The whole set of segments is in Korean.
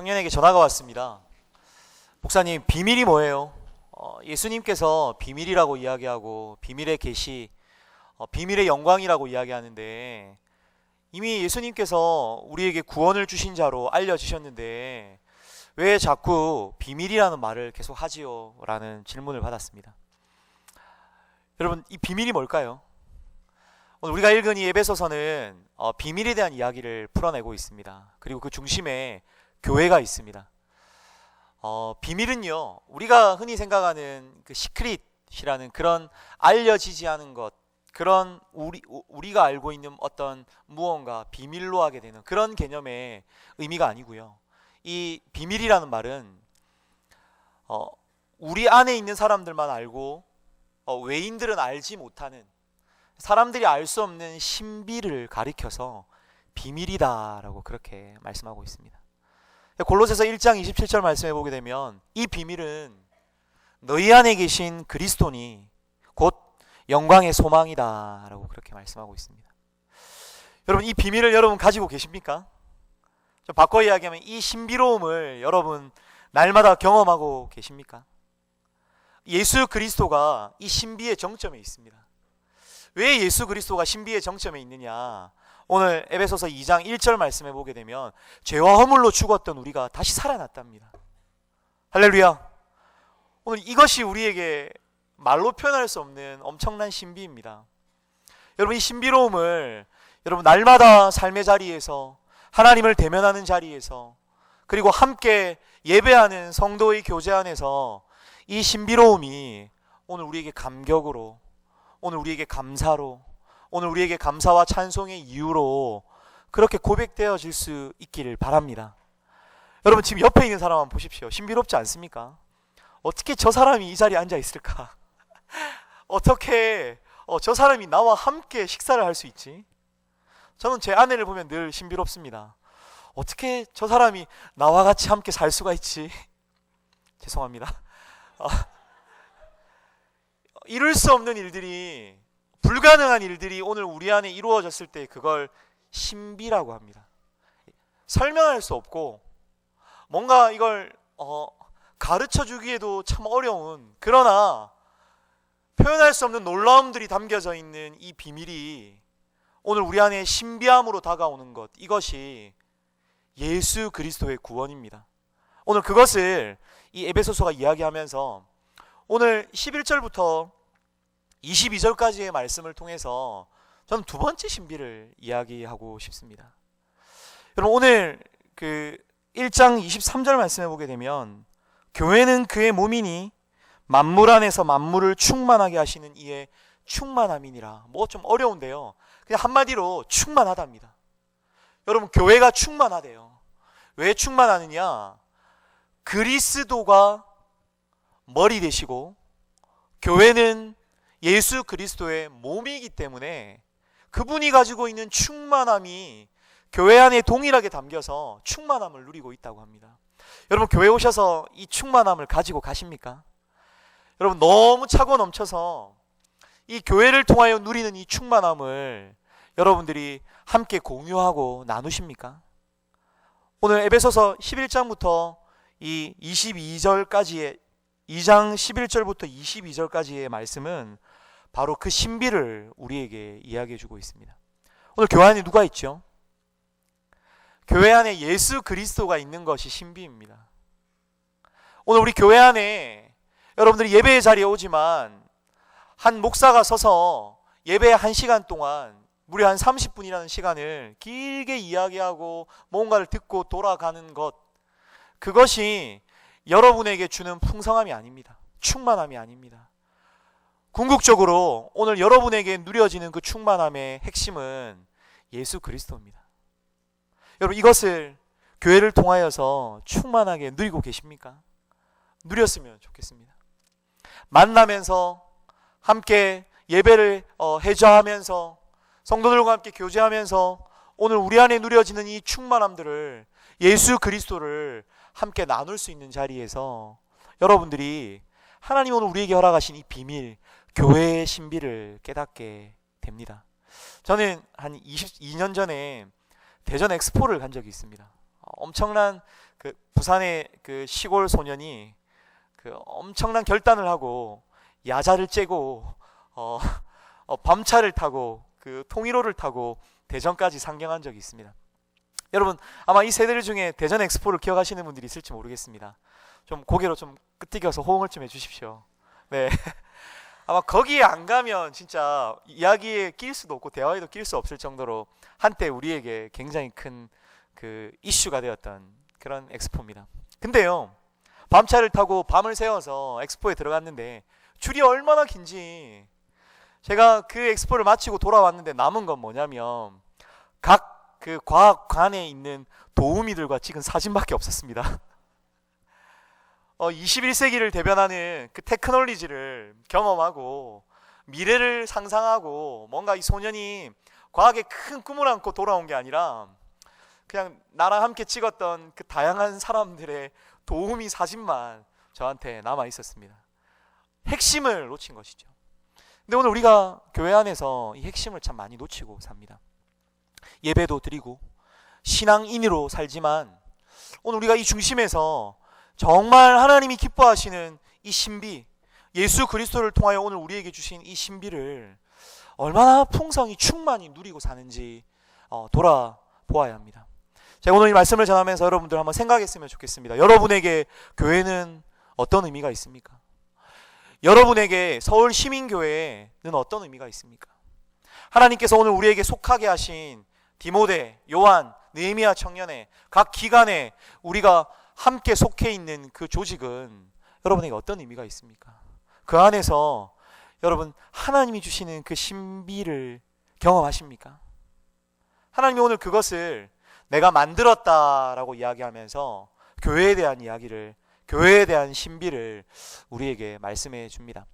청년에게 전화가 왔습니다. 목사님, 비밀이 뭐예요? 어, 예수님께서 비밀이라고 이야기하고 비밀의 계시, 어, 비밀의 영광이라고 이야기하는데 이미 예수님께서 우리에게 구원을 주신 자로 알려주셨는데 왜 자꾸 비밀이라는 말을 계속 하지요? 라는 질문을 받았습니다. 여러분, 이 비밀이 뭘까요? 오늘 우리가 읽은 이 에베소서는 어, 비밀에 대한 이야기를 풀어내고 있습니다. 그리고 그 중심에 교회가 있습니다. 어, 비밀은요, 우리가 흔히 생각하는 그 시크릿이라는 그런 알려지지 않은 것, 그런 우리, 우- 우리가 알고 있는 어떤 무언가 비밀로 하게 되는 그런 개념의 의미가 아니고요. 이 비밀이라는 말은 어, 우리 안에 있는 사람들만 알고 어, 외인들은 알지 못하는 사람들이 알 수 없는 신비를 가리켜서 비밀이다라고 그렇게 말씀하고 있습니다. 골로새서 1장 27절 말씀해 보게 되면 이 비밀은 너희 안에 계신 그리스도니 곧 영광의 소망이다라고 그렇게 말씀하고 있습니다. 여러분 이 비밀을 여러분 가지고 계십니까? 좀 바꿔 이야기하면 이 신비로움을 여러분 날마다 경험하고 계십니까? 예수 그리스도가 이 신비의 정점에 있습니다. 왜 예수 그리스도가 신비의 정점에 있느냐? 오늘 에베소서 2장 1절 말씀해 보게 되면 죄와 허물로 죽었던 우리가 다시 살아났답니다. 할렐루야. 오늘 이것이 우리에게 말로 표현할 수 없는 엄청난 신비입니다. 여러분 이 신비로움을 여러분 날마다 삶의 자리에서 하나님을 대면하는 자리에서 그리고 함께 예배하는 성도의 교제 안에서 이 신비로움이 오늘 우리에게 감격으로 오늘 우리에게 감사로 오늘 우리에게 감사와 찬송의 이유로 그렇게 고백되어질 수 있기를 바랍니다. 여러분 지금 옆에 있는 사람 한번 보십시오. 신비롭지 않습니까? 어떻게 저 사람이 이 자리에 앉아 있을까? 어떻게 어, 저 사람이 나와 함께 식사를 할 수 있지? 저는 제 아내를 보면 늘 신비롭습니다. 어떻게 저 사람이 나와 같이 함께 살 수가 있지? 죄송합니다. 어, 이룰 수 없는 일들이 불가능한 일들이 오늘 우리 안에 이루어졌을 때 그걸 신비라고 합니다. 설명할 수 없고 뭔가 이걸 어, 가르쳐 주기에도 참 어려운 그러나 표현할 수 없는 놀라움들이 담겨져 있는 이 비밀이 오늘 우리 안에 신비함으로 다가오는 것 이것이 예수 그리스도의 구원입니다. 오늘 그것을 이 에베소서가 이야기하면서 오늘 11절부터 22절까지의 말씀을 통해서 저는 두 번째 신비를 이야기하고 싶습니다. 여러분 오늘 그 1장 23절 말씀해 보게 되면 교회는 그의 몸이니 만물 안에서 만물을 충만하게 하시는 이의 충만함이니라. 뭐 좀 어려운데요. 그냥 한마디로 충만하답니다. 여러분 교회가 충만하대요. 왜 충만하느냐? 그리스도가 머리 되시고 교회는 예수 그리스도의 몸이기 때문에 그분이 가지고 있는 충만함이 교회 안에 동일하게 담겨서 충만함을 누리고 있다고 합니다. 여러분 교회 오셔서 이 충만함을 가지고 가십니까? 여러분 너무 차고 넘쳐서 이 교회를 통하여 누리는 이 충만함을 여러분들이 함께 공유하고 나누십니까? 오늘 에베소서 11장부터 이 22절까지의 2장 11절부터 22절까지의 말씀은 바로 그 신비를 우리에게 이야기해 주고 있습니다. 오늘 교회 안에 누가 있죠? 교회 안에 예수 그리스도가 있는 것이 신비입니다. 오늘 우리 교회 안에 여러분들이 예배의 자리에 오지만 한 목사가 서서 예배 한 시간 동안 무려 한 30분이라는 시간을 길게 이야기하고 뭔가를 듣고 돌아가는 것 그것이 여러분에게 주는 풍성함이 아닙니다. 충만함이 아닙니다. 궁극적으로 오늘 여러분에게 누려지는 그 충만함의 핵심은 예수 그리스도입니다. 여러분 이것을 교회를 통하여서 충만하게 누리고 계십니까? 누렸으면 좋겠습니다. 만나면서 함께 예배를 어, 해저하면서 성도들과 함께 교제하면서 오늘 우리 안에 누려지는 이 충만함들을 예수 그리스도를 함께 나눌 수 있는 자리에서 여러분들이 하나님 오늘 우리에게 허락하신 이 비밀, 교회의 신비를 깨닫게 됩니다. 저는 한 22년 전에 대전 엑스포를 간 적이 있습니다. 어, 엄청난 그 부산의 그 시골 소년이 그 엄청난 결단을 하고 야자를 째고 어, 어, 밤차를 타고 그 통일호를 타고 대전까지 상경한 적이 있습니다. 여러분 아마 이 세대들 중에 대전 엑스포를 기억하시는 분들이 있을지 모르겠습니다. 좀 고개로 좀 끄덕여서 호응을 좀 해주십시오. 네. 아마 거기에 안 가면 진짜 이야기에 낄 수도 없고 대화에도 낄 수 없을 정도로 한때 우리에게 굉장히 큰 그 이슈가 되었던 그런 엑스포입니다. 근데요, 밤차를 타고 밤을 새워서 엑스포에 들어갔는데 줄이 얼마나 긴지 제가 그 엑스포를 마치고 돌아왔는데 남은 건 뭐냐면 각 그 과학관에 있는 도우미들과 찍은 사진밖에 없었습니다. 어, 21세기를 대변하는 그 테크놀리지를 경험하고 미래를 상상하고 뭔가 이 소년이 과학에 큰 꿈을 안고 돌아온 게 아니라 그냥 나랑 함께 찍었던 그 다양한 사람들의 도우미 사진만 저한테 남아 있었습니다. 핵심을 놓친 것이죠. 근데 오늘 우리가 교회 안에서 이 핵심을 참 많이 놓치고 삽니다. 예배도 드리고 신앙인으로 살지만 오늘 우리가 이 중심에서 정말 하나님이 기뻐하시는 이 신비, 예수 그리스도를 통하여 오늘 우리에게 주신 이 신비를 얼마나 풍성히 충만히 누리고 사는지 어, 돌아보아야 합니다. 제가 오늘 이 말씀을 전하면서 여러분들 한번 생각했으면 좋겠습니다. 여러분에게 교회는 어떤 의미가 있습니까? 여러분에게 서울 시민교회는 어떤 의미가 있습니까? 하나님께서 오늘 우리에게 속하게 하신 디모데, 요한, 느헤미야 청년의 각 기관에 우리가 함께 속해 있는 그 조직은 여러분에게 어떤 의미가 있습니까? 그 안에서 여러분 하나님이 주시는 그 신비를 경험하십니까? 하나님이 오늘 그것을 내가 만들었다라고 이야기하면서 교회에 대한 이야기를 교회에 대한 신비를 우리에게 말씀해 줍니다.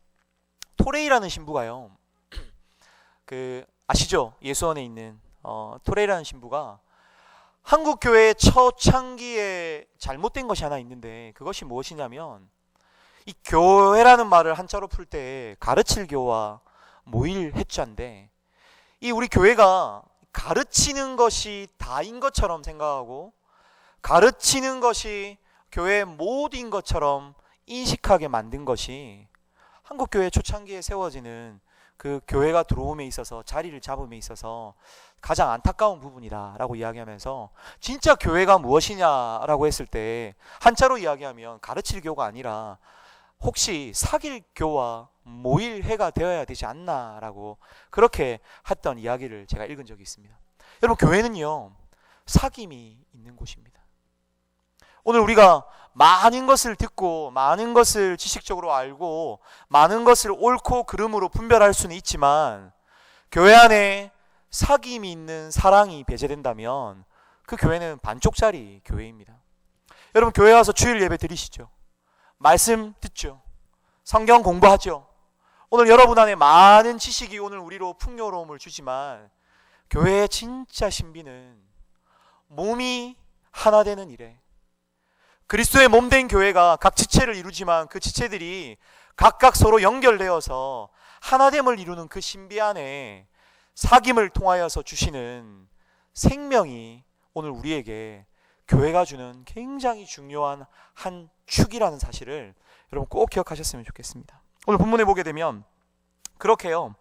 토레이라는 신부가요. 그 아시죠? 예수원에 있는 어, 토레이라는 신부가 한국 교회의 초창기에 잘못된 것이 하나 있는데 그것이 무엇이냐면 이 교회라는 말을 한자로 풀 때 가르칠 교와 모일 해자인데 이 우리 교회가 가르치는 것이 다인 것처럼 생각하고 가르치는 것이 교회의 모든 것처럼 인식하게 만든 것이 한국 교회 초창기에 세워지는 그 교회가 들어옴에 있어서 자리를 잡음에 있어서 가장 안타까운 부분이다라고 이야기하면서 진짜 교회가 무엇이냐라고 했을 때 한자로 이야기하면 가르칠 교가 아니라 혹시 사귈 교와 모일 해가 되어야 되지 않나라고 그렇게 했던 이야기를 제가 읽은 적이 있습니다. 여러분 교회는요 사귐이 있는 곳입니다. 오늘 우리가 많은 것을 듣고 많은 것을 지식적으로 알고 많은 것을 옳고 그름으로 분별할 수는 있지만 교회 안에 사귐이 있는 사랑이 배제된다면 그 교회는 반쪽짜리 교회입니다. 여러분 교회 와서 주일 예배 드리시죠. 말씀 듣죠. 성경 공부하죠. 오늘 여러분 안에 많은 지식이 오늘 우리로 풍요로움을 주지만 교회의 진짜 신비는 몸이 하나 되는 일에 그리스도의 몸 된 교회가 각 지체를 이루지만 그 지체들이 각각 서로 연결되어서 하나됨을 이루는 그 신비 안에 사귐을 통하여서 주시는 생명이 오늘 우리에게 교회가 주는 굉장히 중요한 한 축이라는 사실을 여러분 꼭 기억하셨으면 좋겠습니다. 오늘 본문에 보게 되면 그렇게요.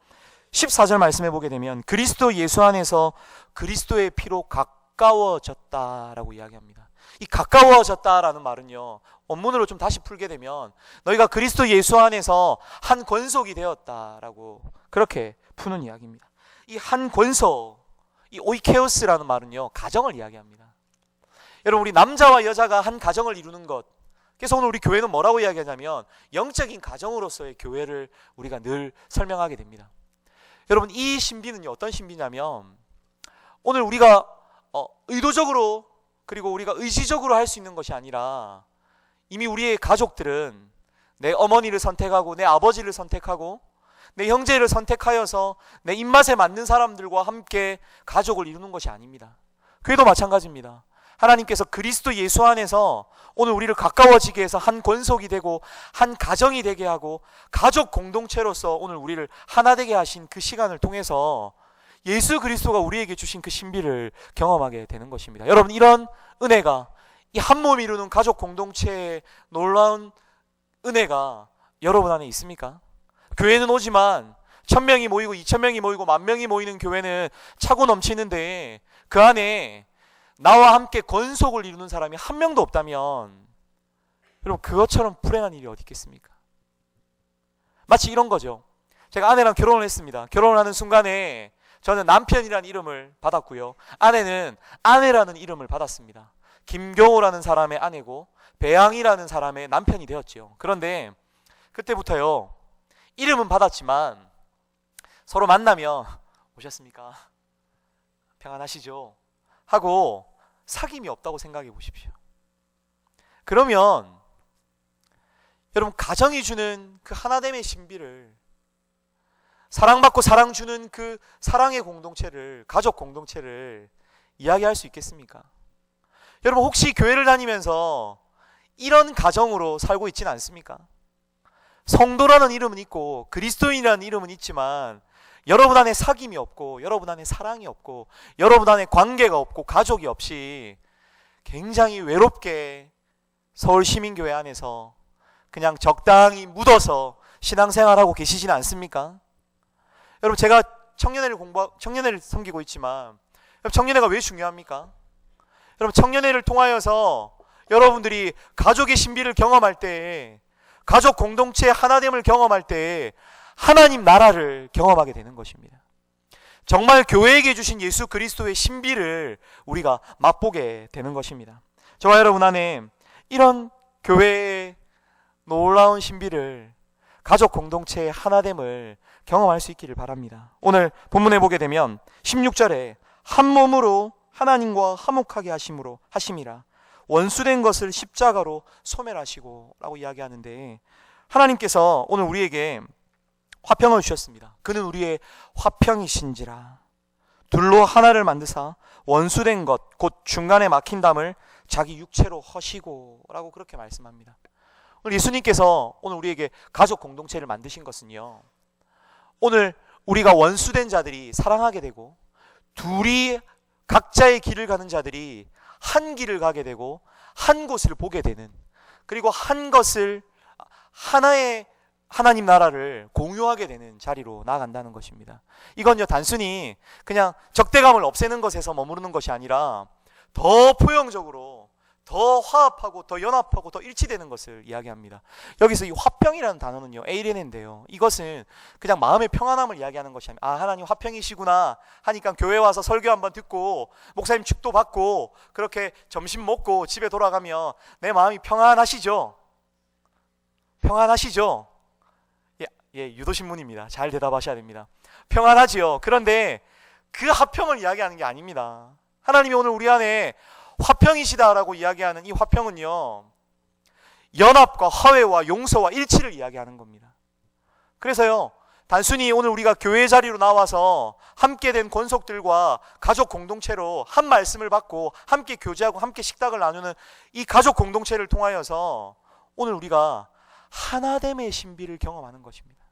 14절 말씀해 보게 되면 그리스도 예수 안에서 그리스도의 피로 가까워졌다라고 이야기합니다. 이 가까워졌다라는 말은요. 원문으로 좀 다시 풀게 되면 너희가 그리스도 예수 안에서 한 권속이 되었다라고 그렇게 푸는 이야기입니다. 이 한 권속, 이 오이케오스라는 말은요. 가정을 이야기합니다. 여러분 우리 남자와 여자가 한 가정을 이루는 것. 그래서 오늘 우리 교회는 뭐라고 이야기하냐면 영적인 가정으로서의 교회를 우리가 늘 설명하게 됩니다. 여러분 이 신비는요 어떤 신비냐면 오늘 우리가 어, 의도적으로 그리고 우리가 의지적으로 할 수 있는 것이 아니라 이미 우리의 가족들은 내 어머니를 선택하고 내 아버지를 선택하고 내 형제를 선택하여서 내 입맛에 맞는 사람들과 함께 가족을 이루는 것이 아닙니다. 그에도 마찬가지입니다. 하나님께서 그리스도 예수 안에서 오늘 우리를 가까워지게 해서 한 권속이 되고 한 가정이 되게 하고 가족 공동체로서 오늘 우리를 하나 되게 하신 그 시간을 통해서 예수 그리스도가 우리에게 주신 그 신비를 경험하게 되는 것입니다. 여러분 이런 은혜가 이 한 몸 이루는 가족 공동체의 놀라운 은혜가 여러분 안에 있습니까? 교회는 오지만 천 명이 모이고 이천 명이 모이고 만 명이 모이는 교회는 차고 넘치는데 그 안에 나와 함께 건속을 이루는 사람이 한 명도 없다면 여러분 그것처럼 불행한 일이 어디 있겠습니까? 마치 이런 거죠. 제가 아내랑 결혼을 했습니다. 결혼을 하는 순간에 저는 남편이라는 이름을 받았고요. 아내는 아내라는 이름을 받았습니다. 김경호라는 사람의 아내고 배양이라는 사람의 남편이 되었지요. 그런데 그때부터요. 이름은 받았지만 서로 만나면 오셨습니까? 평안하시죠? 하고 사귐이 없다고 생각해 보십시오. 그러면 여러분 가정이 주는 그 하나됨의 신비를 사랑받고 사랑 주는 그 사랑의 공동체를 가족 공동체를 이야기할 수 있겠습니까? 여러분 혹시 교회를 다니면서 이런 가정으로 살고 있지는 않습니까? 성도라는 이름은 있고 그리스도인이라는 이름은 있지만 여러분 안에 사귐이 없고 여러분 안에 사랑이 없고 여러분 안에 관계가 없고 가족이 없이 굉장히 외롭게 서울 시민교회 안에서 그냥 적당히 묻어서 신앙생활하고 계시지는 않습니까? 여러분 제가 청년회를 공부 청년회를 섬기고 있지만 청년회가 왜 중요합니까? 여러분 청년회를 통하여서 여러분들이 가족의 신비를 경험할 때 가족 공동체 하나됨을 경험할 때 하나님 나라를 경험하게 되는 것입니다. 정말 교회에게 주신 예수 그리스도의 신비를 우리가 맛보게 되는 것입니다. 저와 여러분 안에 이런 교회의 놀라운 신비를 가족 공동체의 하나됨을 경험할 수 있기를 바랍니다. 오늘 본문에 보게 되면 16절에 한 몸으로 하나님과 화목하게 하심으로 하심이라 원수된 것을 십자가로 소멸하시고라고 이야기하는데 하나님께서 오늘 우리에게 화평을 주셨습니다. 그는 우리의 화평이신지라 둘로 하나를 만드사 원수된 것 곧 중간에 막힌 담을 자기 육체로 허시고라고 그렇게 말씀합니다. 예수님께서 오늘 우리에게 가족 공동체를 만드신 것은요. 오늘 우리가 원수된 자들이 사랑하게 되고 둘이 각자의 길을 가는 자들이 한 길을 가게 되고 한 곳을 보게 되는 그리고 한 것을 하나의 하나님 나라를 공유하게 되는 자리로 나아간다는 것입니다. 이건요 단순히 그냥 적대감을 없애는 것에서 머무르는 것이 아니라 더 포용적으로 더 화합하고 더 연합하고 더 일치되는 것을 이야기합니다. 여기서 이 화평이라는 단어는요 에이레네인데요. 이것은 그냥 마음의 평안함을 이야기하는 것이 아니라 아 하나님 화평이시구나 하니까 교회 와서 설교 한번 듣고 목사님 축도 받고 그렇게 점심 먹고 집에 돌아가면 내 마음이 평안하시죠? 평안하시죠? 예, 예 유도신문입니다. 잘 대답하셔야 됩니다. 평안하지요. 그런데 그 화평을 이야기하는 게 아닙니다. 하나님이 오늘 우리 안에 화평이시다라고 이야기하는 이 화평은요, 연합과 화해와 용서와 일치를 이야기하는 겁니다. 그래서요, 단순히 오늘 우리가 교회 자리로 나와서 함께 된 권속들과 가족 공동체로 한 말씀을 받고 함께 교제하고 함께 식탁을 나누는 이 가족 공동체를 통하여서 오늘 우리가 하나됨의 신비를 경험하는 것입니다.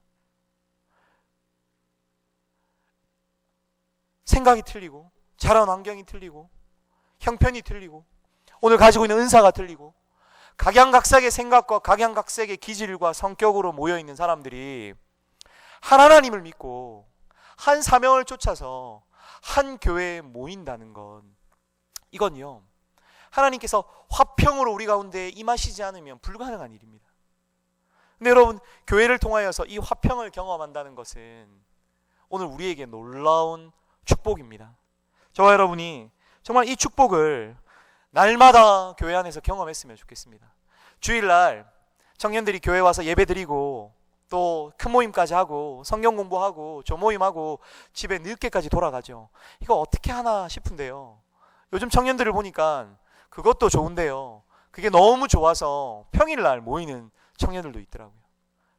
생각이 틀리고 자란 환경이 틀리고 형편이 틀리고 오늘 가지고 있는 은사가 틀리고 각양각색의 생각과 각양각색의 기질과 성격으로 모여 있는 사람들이 한 하나님을 믿고 한 사명을 쫓아서 한 교회에 모인다는 건 이건요 하나님께서 화평으로 우리 가운데 임하시지 않으면 불가능한 일입니다. 근데 여러분 교회를 통하여서 이 화평을 경험한다는 것은 오늘 우리에게 놀라운 축복입니다. 저와 여러분이 정말 이 축복을 날마다 교회 안에서 경험했으면 좋겠습니다. 주일날 청년들이 교회 와서 예배 드리고 또 큰 모임까지 하고 성경 공부하고 조모임하고 집에 늦게까지 돌아가죠. 이거 어떻게 하나 싶은데요. 요즘 청년들을 보니까 그것도 좋은데요. 그게 너무 좋아서 평일날 모이는 청년들도 있더라고요.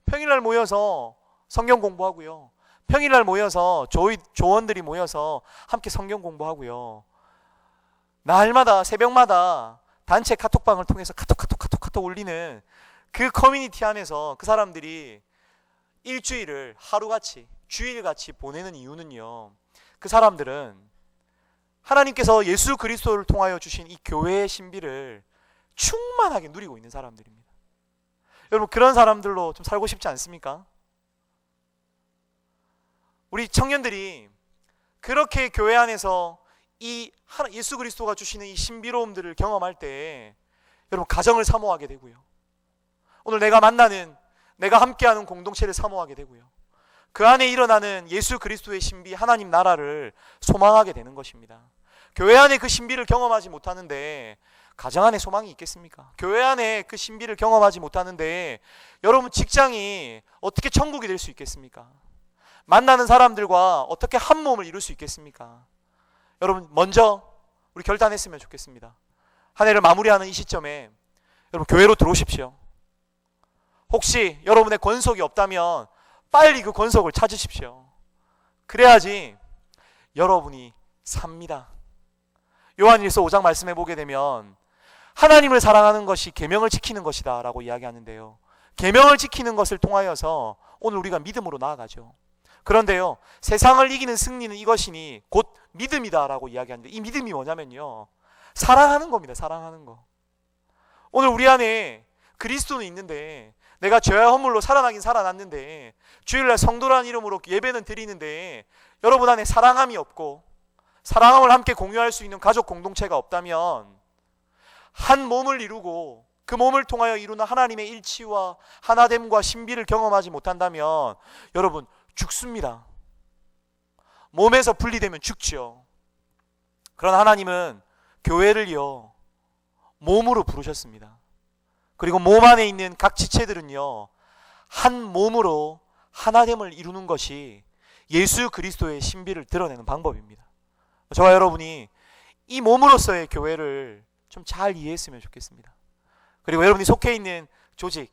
평일날 모여서 성경 공부하고요. 평일날 모여서 조이, 조원들이 모여서 함께 성경 공부하고요. 날마다 새벽마다 단체 카톡방을 통해서 카톡 카톡 카톡 카톡 올리는 그 커뮤니티 안에서 그 사람들이 일주일을 하루같이 주일같이 보내는 이유는요. 그 사람들은 하나님께서 예수 그리스도를 통하여 주신 이 교회의 신비를 충만하게 누리고 있는 사람들입니다. 여러분 그런 사람들로 좀 살고 싶지 않습니까? 우리 청년들이 그렇게 교회 안에서 이 예수 그리스도가 주시는 이 신비로움들을 경험할 때 여러분 가정을 사모하게 되고요. 오늘 내가 만나는 내가 함께하는 공동체를 사모하게 되고요. 그 안에 일어나는 예수 그리스도의 신비 하나님 나라를 소망하게 되는 것입니다. 교회 안에 그 신비를 경험하지 못하는데 가정 안에 소망이 있겠습니까? 교회 안에 그 신비를 경험하지 못하는데 여러분 직장이 어떻게 천국이 될 수 있겠습니까? 만나는 사람들과 어떻게 한 몸을 이룰 수 있겠습니까? 여러분 먼저 우리 결단했으면 좋겠습니다. 한 해를 마무리하는 이 시점에 여러분 교회로 들어오십시오. 혹시 여러분의 권속이 없다면 빨리 그 권속을 찾으십시오. 그래야지 여러분이 삽니다. 요한일서 5장 말씀해 보게 되면 하나님을 사랑하는 것이 계명을 지키는 것이다라고 이야기하는데요. 계명을 지키는 것을 통하여서 오늘 우리가 믿음으로 나아가죠. 그런데요. 세상을 이기는 승리는 이것이니 곧 믿음이다라고 이야기하는데 이 믿음이 뭐냐면요. 사랑하는 겁니다. 사랑하는 거. 오늘 우리 안에 그리스도는 있는데 내가 죄와 허물로 살아나긴 살아났는데 주일날 성도라는 이름으로 예배는 드리는데 여러분 안에 사랑함이 없고 사랑함을 함께 공유할 수 있는 가족 공동체가 없다면 한 몸을 이루고 그 몸을 통하여 이루는 하나님의 일치와 하나됨과 신비를 경험하지 못한다면 여러분 죽습니다. 몸에서 분리되면 죽지요. 그러나 하나님은 교회를요 몸으로 부르셨습니다. 그리고 몸 안에 있는 각 지체들은요 한 몸으로 하나됨을 이루는 것이 예수 그리스도의 신비를 드러내는 방법입니다. 저와 여러분이 이 몸으로서의 교회를 좀 잘 이해했으면 좋겠습니다. 그리고 여러분이 속해 있는 조직,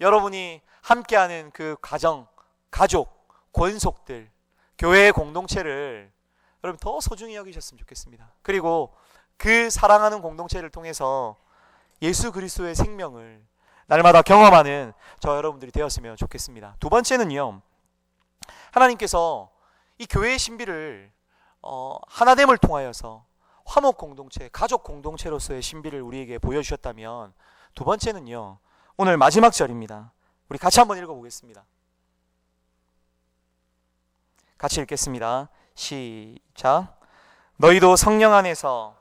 여러분이 함께하는 그 가정, 가족, 권속들, 교회의 공동체를 여러분 더 소중히 여기셨으면 좋겠습니다. 그리고 그 사랑하는 공동체를 통해서 예수 그리스도의 생명을 날마다 경험하는 저 여러분들이 되었으면 좋겠습니다. 두 번째는요. 하나님께서 이 교회의 신비를 어, 하나됨을 통하여서 화목 공동체, 가족 공동체로서의 신비를 우리에게 보여주셨다면 두 번째는요. 오늘 마지막 절입니다. 우리 같이 한번 읽어보겠습니다. 같이 읽겠습니다. 시작. 너희도 성령 안에서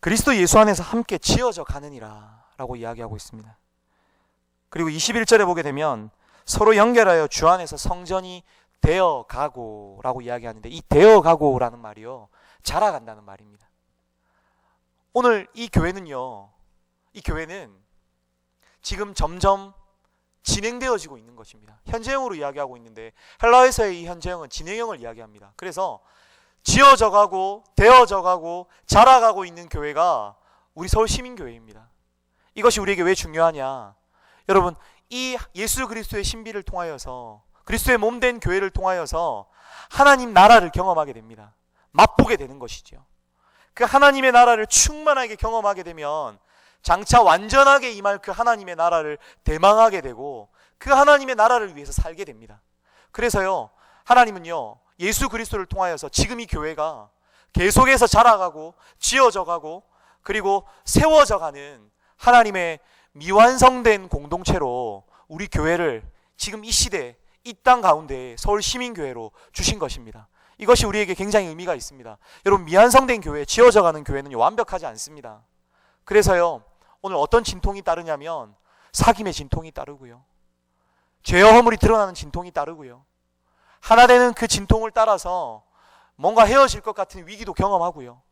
그리스도 예수 안에서 함께 지어져 가느니라 라고 이야기하고 있습니다. 그리고 21절에 보게 되면 서로 연결하여 주 안에서 성전이 되어 가고 라고 이야기하는데 이 되어 가고 라는 말이요. 자라간다는 말입니다. 오늘 이 교회는요. 이 교회는 지금 점점 진행되어지고 있는 것입니다. 현재형으로 이야기하고 있는데 헬라에서의 이 현재형은 진행형을 이야기합니다. 그래서 지어져 가고 되어져 가고 자라가고 있는 교회가 우리 서울 시민 교회입니다. 이것이 우리에게 왜 중요하냐? 여러분, 이 예수 그리스도의 신비를 통하여서 그리스도의 몸 된 교회를 통하여서 하나님 나라를 경험하게 됩니다. 맛보게 되는 것이죠. 그 하나님의 나라를 충만하게 경험하게 되면 장차 완전하게 임할 그 하나님의 나라를 대망하게 되고 그 하나님의 나라를 위해서 살게 됩니다. 그래서요, 하나님은요, 예수 그리스도를 통하여서 지금 이 교회가 계속해서 자라가고 지어져 가고 그리고 세워져 가는 하나님의 미완성된 공동체로 우리 교회를 지금 이 시대 이 땅 가운데 서울 시민교회로 주신 것입니다. 이것이 우리에게 굉장히 의미가 있습니다. 여러분 미완성된 교회, 지어져 가는 교회는 완벽하지 않습니다. 그래서요 오늘 어떤 진통이 따르냐면 사김의 진통이 따르고요, 죄와 허물이 드러나는 진통이 따르고요, 하나 되는 그 진통을 따라서 뭔가 헤어질 것 같은 위기도 경험하고요,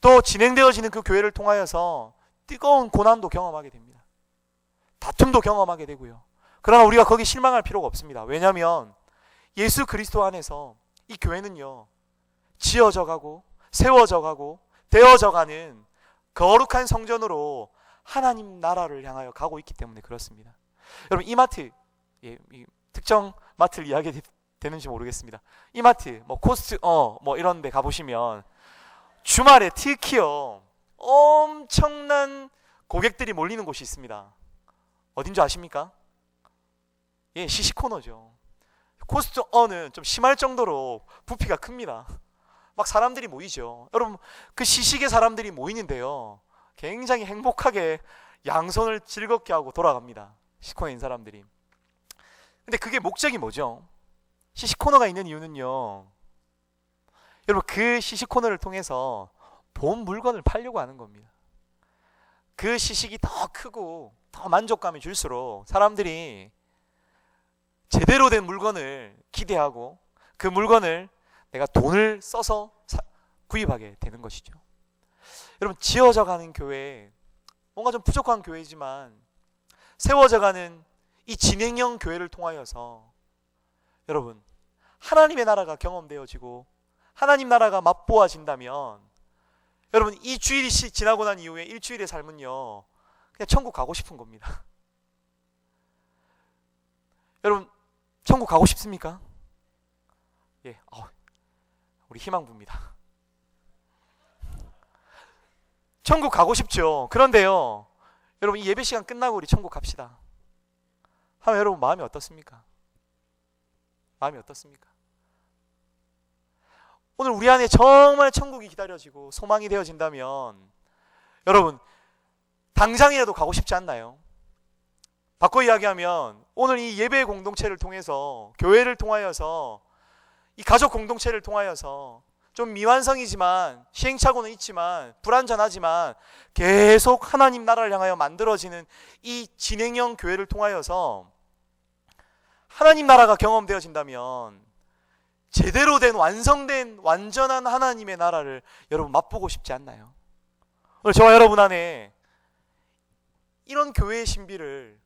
또 진행되어지는 그 교회를 통하여서 뜨거운 고난도 경험하게 됩니다. 다툼도 경험하게 되고요. 그러나 우리가 거기 실망할 필요가 없습니다. 왜냐하면 예수 그리스도 안에서 이 교회는요, 지어져 가고, 세워져 가고, 되어져 가는 거룩한 성전으로 하나님 나라를 향하여 가고 있기 때문에 그렇습니다. 여러분, 이마트, 예, 이 특정 마트를 이야기 되는지 모르겠습니다. 이마트, 뭐 코스트, 어, 뭐 이런 데 가보시면 주말에 특히요, 엄청난 고객들이 몰리는 곳이 있습니다. 어딘 줄 아십니까? 예, 시시코너죠. 코스트 어는 좀 심할 정도로 부피가 큽니다. 막 사람들이 모이죠. 여러분 그 시식에 사람들이 모이는데요. 굉장히 행복하게 양손을 즐겁게 하고 돌아갑니다. 시코너에 있는 사람들이. 근데 그게 목적이 뭐죠? 시시코너가 있는 이유는요. 여러분 그 시시코너를 통해서 본 물건을 팔려고 하는 겁니다. 그 시식이 더 크고 더 만족감이 줄수록 사람들이 제대로 된 물건을 기대하고 그 물건을 내가 돈을 써서 사- 구입하게 되는 것이죠. 여러분 지어져 가는 교회 뭔가 좀 부족한 교회지만 세워져 가는 이 진행형 교회를 통하여서 여러분 하나님의 나라가 경험되어지고 하나님 나라가 맛보아진다면 여러분 이 주일이 시- 지나고 난 이후에 일주일의 삶은요 그냥 천국 가고 싶은 겁니다. 여러분 천국 가고 싶습니까? 예, 어, 우리 희망부입니다. 천국 가고 싶죠. 그런데요, 여러분 이 예배 시간 끝나고 우리 천국 갑시다. 하면 여러분 마음이 어떻습니까? 마음이 어떻습니까? 오늘 우리 안에 정말 천국이 기다려지고 소망이 되어진다면 여러분 당장이라도 가고 싶지 않나요? 바꿔 이야기하면 오늘 이 예배 공동체를 통해서 교회를 통하여서 이 가족 공동체를 통하여서 좀 미완성이지만 시행착오는 있지만 불완전하지만 계속 하나님 나라를 향하여 만들어지는 이 진행형 교회를 통하여서 하나님 나라가 경험되어진다면 제대로 된 완성된 완전한 하나님의 나라를 여러분 맛보고 싶지 않나요? 오늘 저와 여러분 안에 이런 교회의 신비를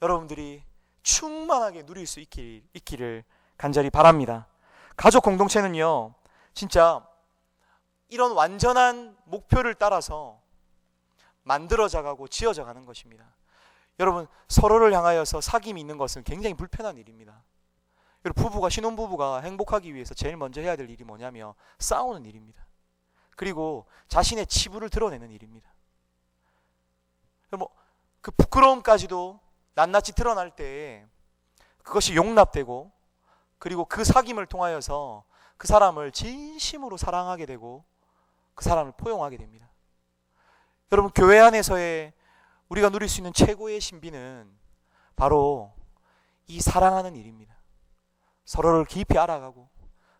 여러분들이 충만하게 누릴 수 있길, 있기를 간절히 바랍니다. 가족 공동체는요, 진짜 이런 완전한 목표를 따라서 만들어져 가고 지어져 가는 것입니다. 여러분, 서로를 향하여서 사귐이 있는 것은 굉장히 불편한 일입니다. 여러분, 부부가, 신혼부부가 행복하기 위해서 제일 먼저 해야 될 일이 뭐냐면 싸우는 일입니다. 그리고 자신의 치부를 드러내는 일입니다. 뭐, 그 부끄러움까지도 낱낱이 드러날 때 그것이 용납되고 그리고 그 사귐을 통하여서 그 사람을 진심으로 사랑하게 되고 그 사람을 포용하게 됩니다. 여러분 교회 안에서의 우리가 누릴 수 있는 최고의 신비는 바로 이 사랑하는 일입니다. 서로를 깊이 알아가고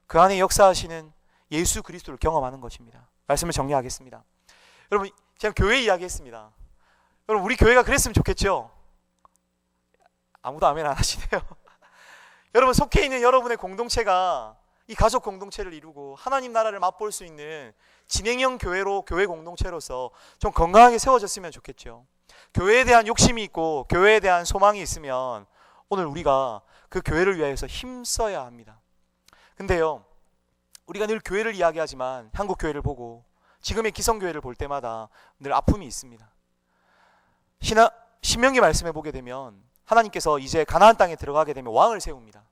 그 안에 역사하시는 예수 그리스도를 경험하는 것입니다. 말씀을 정리하겠습니다. 여러분 제가 교회 이야기했습니다. 여러분 우리 교회가 그랬으면 좋겠죠. 아무도 아멘 안 하시네요. 여러분 속해 있는 여러분의 공동체가 이 가족 공동체를 이루고 하나님 나라를 맛볼 수 있는 진행형 교회로 교회 공동체로서 좀 건강하게 세워졌으면 좋겠죠. 교회에 대한 욕심이 있고 교회에 대한 소망이 있으면 오늘 우리가 그 교회를 위하여서 힘써야 합니다. 근데요. 우리가 늘 교회를 이야기하지만 한국 교회를 보고 지금의 기성 교회를 볼 때마다 늘 아픔이 있습니다. 신하, 신명기 말씀에 보게 되면 하나님께서 이제 가나안 땅에 들어가게 되면 왕을 세웁니다.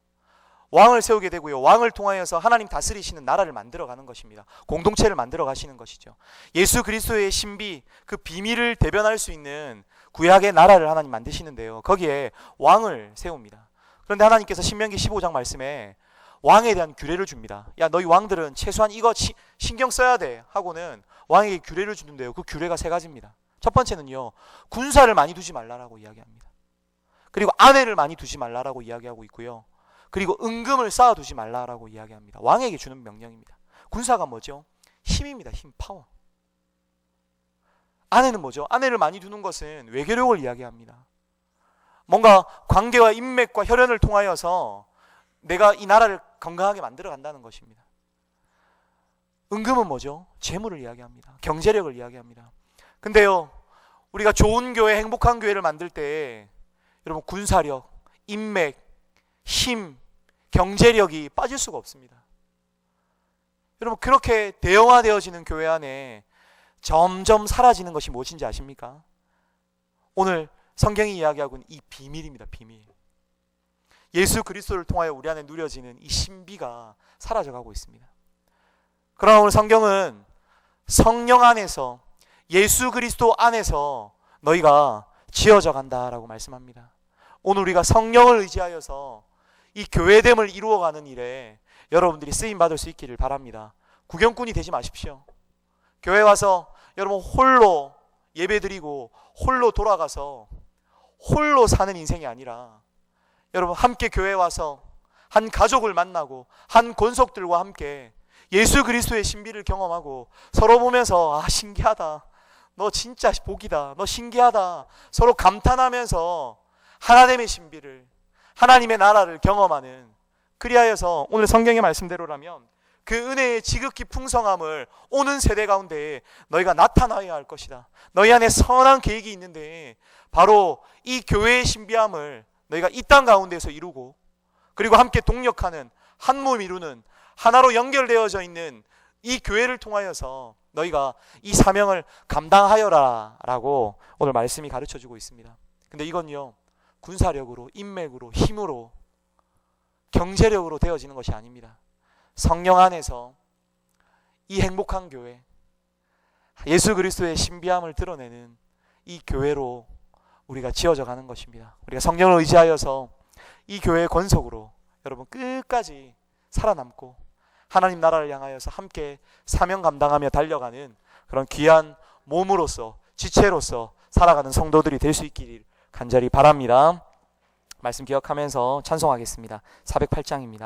왕을 세우게 되고요. 왕을 통하여서 하나님 다스리시는 나라를 만들어 가는 것입니다. 공동체를 만들어 가시는 것이죠. 예수 그리스도의 신비, 그 비밀을 대변할 수 있는 구약의 나라를 하나님 만드시는데요. 거기에 왕을 세웁니다. 그런데 하나님께서 신명기 15장 말씀에 왕에 대한 규례를 줍니다. 야, 너희 왕들은 최소한 이거 시, 신경 써야 돼 하고는 왕에게 규례를 주는데요. 그 규례가 세 가지입니다. 첫 번째는요. 군사를 많이 두지 말라라고 이야기합니다. 그리고 아내를 많이 두지 말라라고 이야기하고 있고요. 그리고 은금을 쌓아두지 말라라고 이야기합니다. 왕에게 주는 명령입니다. 군사가 뭐죠? 힘입니다. 힘, 파워. 아내는 뭐죠? 아내를 많이 두는 것은 외교력을 이야기합니다. 뭔가 관계와 인맥과 혈연을 통하여서 내가 이 나라를 건강하게 만들어 간다는 것입니다. 은금은 뭐죠? 재물을 이야기합니다. 경제력을 이야기합니다. 근데요, 우리가 좋은 교회, 행복한 교회를 만들 때 여러분 군사력, 인맥, 힘, 경제력이 빠질 수가 없습니다. 여러분 그렇게 대형화되어지는 교회 안에 점점 사라지는 것이 무엇인지 아십니까? 오늘 성경이 이야기하고 있는 이 비밀입니다. 비밀. 예수 그리스도를 통하여 우리 안에 누려지는 이 신비가 사라져 가고 있습니다. 그러나 오늘 성경은 성령 안에서 예수 그리스도 안에서 너희가 지어져 간다라고 말씀합니다. 오늘 우리가 성령을 의지하여서 이 교회됨을 이루어가는 일에 여러분들이 쓰임 받을 수 있기를 바랍니다. 구경꾼이 되지 마십시오. 교회 와서 여러분 홀로 예배드리고 홀로 돌아가서 홀로 사는 인생이 아니라 여러분 함께 교회 와서 한 가족을 만나고 한 권속들과 함께 예수 그리스도의 신비를 경험하고 서로 보면서 아 신기하다. 너 진짜 복이다. 너 신기하다. 서로 감탄하면서 하나님의 신비를 하나님의 나라를 경험하는 그리하여서 오늘 성경의 말씀대로라면 그 은혜의 지극히 풍성함을 오는 세대 가운데 너희가 나타나야 할 것이다. 너희 안에 선한 계획이 있는데 바로 이 교회의 신비함을 너희가 이 땅 가운데서 이루고 그리고 함께 동력하는 한 몸 이루는 하나로 연결되어져 있는 이 교회를 통하여서 너희가 이 사명을 감당하여라 라고 오늘 말씀이 가르쳐 주고 있습니다. 근데 이건요. 군사력으로 인맥으로 힘으로 경제력으로 되어지는 것이 아닙니다. 성령 안에서 이 행복한 교회 예수 그리스도의 신비함을 드러내는 이 교회로 우리가 지어져 가는 것입니다. 우리가 성령을 의지하여서 이 교회의 권속으로 여러분 끝까지 살아남고 하나님 나라를 향하여서 함께 사명 감당하며 달려가는 그런 귀한 몸으로서 지체로서 살아가는 성도들이 될 수 있기를 간절히 바랍니다. 말씀 기억하면서 찬송하겠습니다. 408장입니다.